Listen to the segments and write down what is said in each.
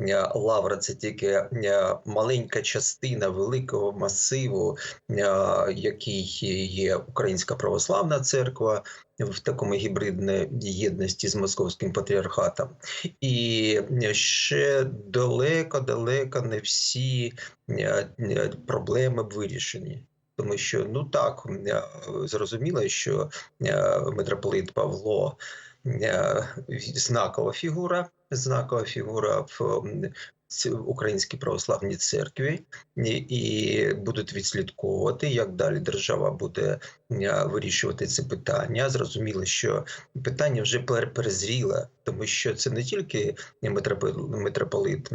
е, Лавра це тільки е, маленька частина великого масиву, е, який є Українська православна церква в такому гібридній єдності з московським патріархатом, і ще далеко-далеко не всі проблеми вирішені. Тому що ну так зрозуміло, що митрополит Павло знакова фігура, знакова фігура в Українській православній церкві, і, будуть відслідковувати, як далі держава буде вирішувати це питання. Зрозуміло, що питання вже пер- перезріле, тому що це не тільки митрополит,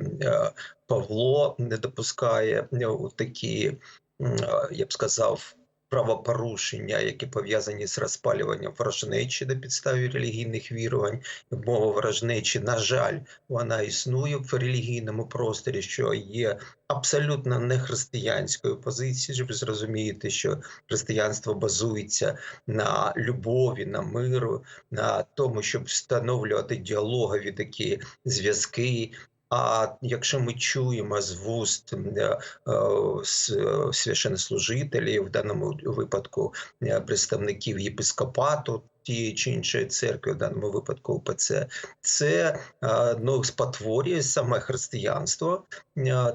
Павло не допускає такі, я б сказав, правопорушення, які пов'язані з розпалюванням ворожнечі на підставі релігійних вірувань. Мова ворожнечі, на жаль, вона існує в релігійному просторі, що є абсолютно не християнською позицією. Ви зрозумієте, що християнство базується на любові, на миру, на тому, щоб встановлювати діалогові такі зв'язки. А якщо ми чуємо з вуст е, е, священнослужителів, в даному випадку е, представників єпископату тієї чи іншої церкви, в даному випадку ОПЦ, це ну, спотворює саме християнство,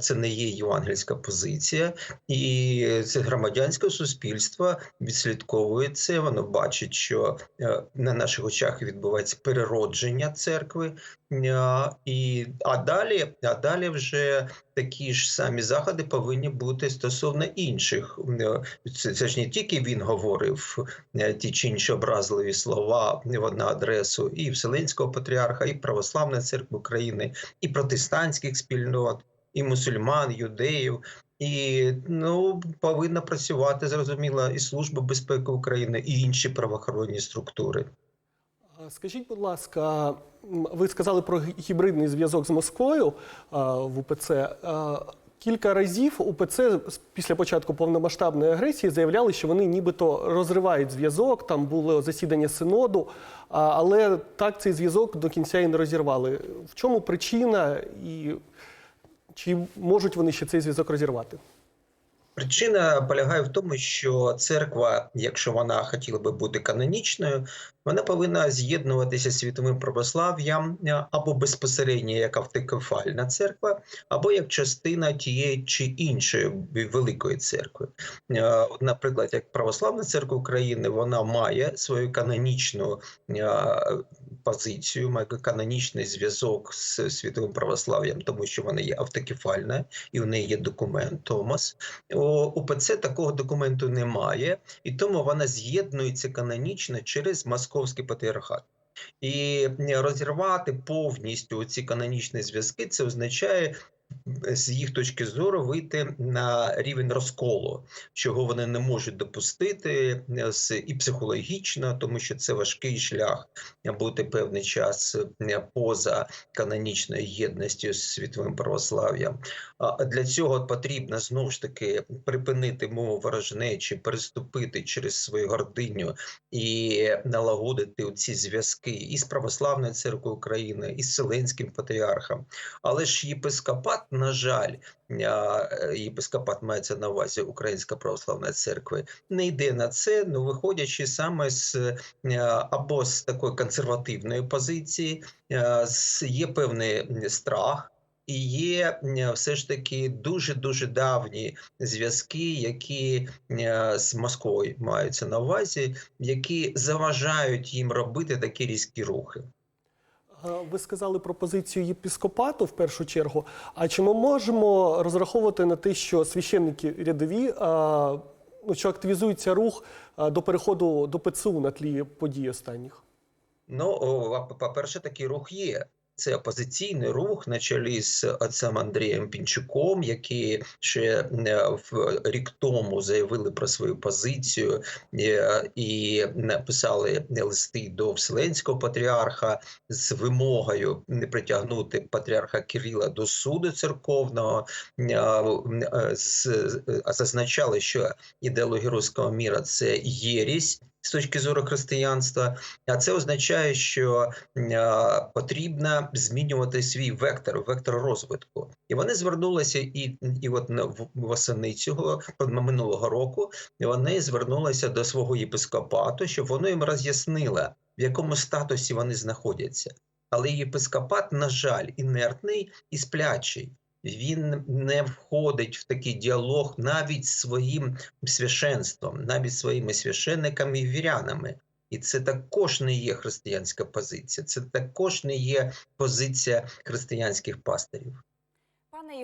це не є євангельська позиція, і це громадянське суспільство відслідковує це. Воно бачить, що е, на наших очах відбувається переродження церкви. Е, І а далі, а далі вже такі ж самі заходи повинні бути стосовно інших. Е, Це, це ж не тільки він говорив е, ті чи інші образливі слова в на адресу і Вселенського патріарха, і Православної церкви України, і протестантських спільнот, і мусульман, юдеїв. І ну повинна працювати зрозуміло і служба безпеки України, і інші правоохоронні структури. Скажіть, будь ласка, ви сказали про гібридний зв'язок з Москвою в УПЦ. Кілька разів УПЦ після початку повномасштабної агресії заявляли, що вони нібито розривають зв'язок. Там було засідання синоду, але так цей зв'язок до кінця і не розірвали. В чому причина і чи можуть вони ще цей зв'язок розірвати? Причина полягає в тому, що церква, якщо вона хотіла би бути канонічною, вона повинна з'єднуватися з світовим православ'ям е, або безпосередньо як автокефальна церква, або як частина тієї чи іншої великої церкви. Е, Наприклад, як православна церква України, вона має свою канонічну е, позицію, має канонічний зв'язок з світовим православ'ям, тому що вона є автокефальна і в неї є документ Томас. УПЦ такого документу немає, і тому вона з'єднується канонічно через московський патріархат. І розірвати повністю ці канонічні зв'язки це означає. З їх точки зору вийти на рівень розколу, чого вони не можуть допустити е, і психологічно, тому що це важкий шлях бути певний час е, поза канонічною єдністю з світовим православ'ям. А для цього потрібно знову ж таки припинити мову ворожнечі, переступити через свою гординю і налагодити ці зв'язки і з православною церквою України, і з Вселенським патріархом. Але ж єпископат, на жаль, е, єпископат мається на увазі Українська православна церква, не йде на це, ну виходячи саме з е, або з такої консервативної позиції, е, є певний страх. І є е, все ж таки дуже дуже давні зв'язки, які е, з Москвою маються на увазі, які заважають їм робити такі різкі рухи. А, Ви сказали про позицію єпіскопату в першу чергу. А чи ми можемо розраховувати на те, що священники рядові, ну, що активізується рух до переходу до ПЦУ на тлі подій останніх? Ну, а, по-перше, такий рух є. Це опозиційний рух на чолі з отцем Андрієм Пінчуком, які ще е, в рік тому заявили про свою позицію е, і написали листи до Вселенського патріарха з вимогою не притягнути патріарха Кирила до суду церковного. Е, Зазначали, що ідеологія руського міра це єрість, з точки зору християнства. А це означає, що е, потрібно змінювати свій вектор, вектор розвитку. І вони звернулися і, і от восени цього минулого року вони звернулися до свого єпископату, щоб воно їм роз'яснило, в якому статусі вони знаходяться. Але єпископат, на жаль, інертний і сплячий. Він не входить в такий діалог навіть з своїм священством, навіть своїми священниками і вірянами. І це також не є християнська позиція, це також не є позиція християнських пастирів.